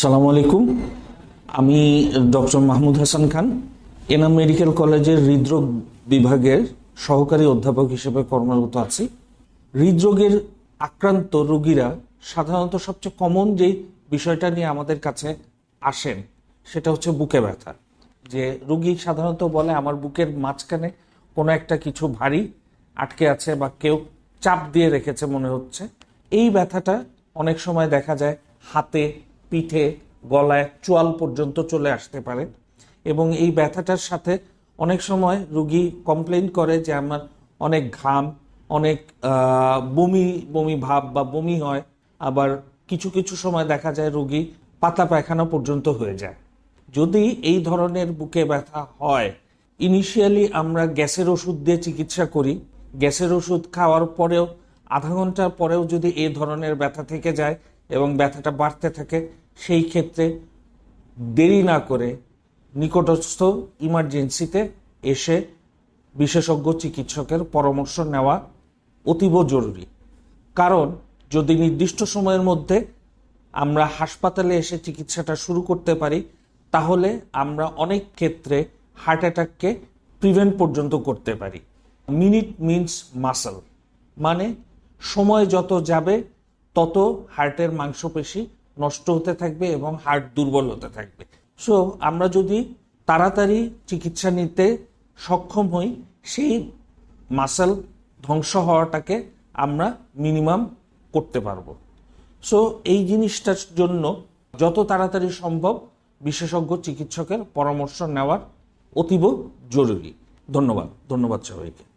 আসসালামু আলাইকুম। আমি ডক্টর মাহমুদ হাসান খান এনাম মেডিকেল কলেজের হৃদরোগ বিভাগের সহকারী অধ্যাপক হিসেবে কর্মরত আছি। হৃদরোগের আক্রান্ত রোগীরা সাধারণত সবচেয়ে কমন যে বিষয়টা নিয়ে আমাদের কাছে আসেন, সেটা হচ্ছে বুকে ব্যথা। যে রোগী সাধারণত বলে, আমার বুকের মাঝখানে কোনো একটা কিছু ভারী আটকে আছে বা কেউ চাপ দিয়ে রেখেছে মনে হচ্ছে। এই ব্যথাটা অনেক সময় দেখা যায় হাতে পিঠে, গলায় চোয়াল পর্যন্ত চলে আসতে পারে এবং এই ব্যথাটার সাথে অনেক সময় রুগী কমপ্লেন করে যে আমার অনেক ঘাম, অনেক বমি বমি ভাব বা বমি হয়। আবার কিছু কিছু সময় দেখা যায় রুগী পাতা পায়খানা পর্যন্ত হয়ে যায়। যদি এই ধরনের বুকে ব্যথা হয় ইনিশিয়ালি আমরা গ্যাসের ওষুধ দিয়ে চিকিৎসা করি। গ্যাসের ওষুধ খাওয়ার পরেও, আধা ঘণ্টার পরেও যদি এই ধরনের ব্যথা থেকে যায় এবং ব্যথাটা বাড়তে থাকে সেই ক্ষেত্রে দেরি না করে নিকটস্থ ইমার্জেন্সিতে এসে বিশেষজ্ঞ চিকিৎসকের পরামর্শ নেওয়া অতীব জরুরি। কারণ যদি নির্দিষ্ট সময়ের মধ্যে আমরা হাসপাতালে এসে চিকিৎসাটা শুরু করতে পারি, তাহলে আমরা অনেক ক্ষেত্রে হার্ট অ্যাটাককে প্রিভেন্ট পর্যন্ত করতে পারি। Minute means muscle. মানে সময় যত যাবে, তত হার্টের মাংসপেশি নষ্ট হতে থাকবে এবং হার্ট দুর্বল হতে থাকবে। সো আমরা যদি তাড়াতাড়ি চিকিৎসা নিতে সক্ষম হই, সেই মাসেল ধ্বংস হওয়াটাকে আমরা মিনিমাম করতে পারব। সো এই জিনিসটার জন্য যত তাড়াতাড়ি সম্ভব বিশেষজ্ঞ চিকিৎসকের পরামর্শ নেওয়ার অতীব জরুরি। ধন্যবাদ। ধন্যবাদ সবাইকে।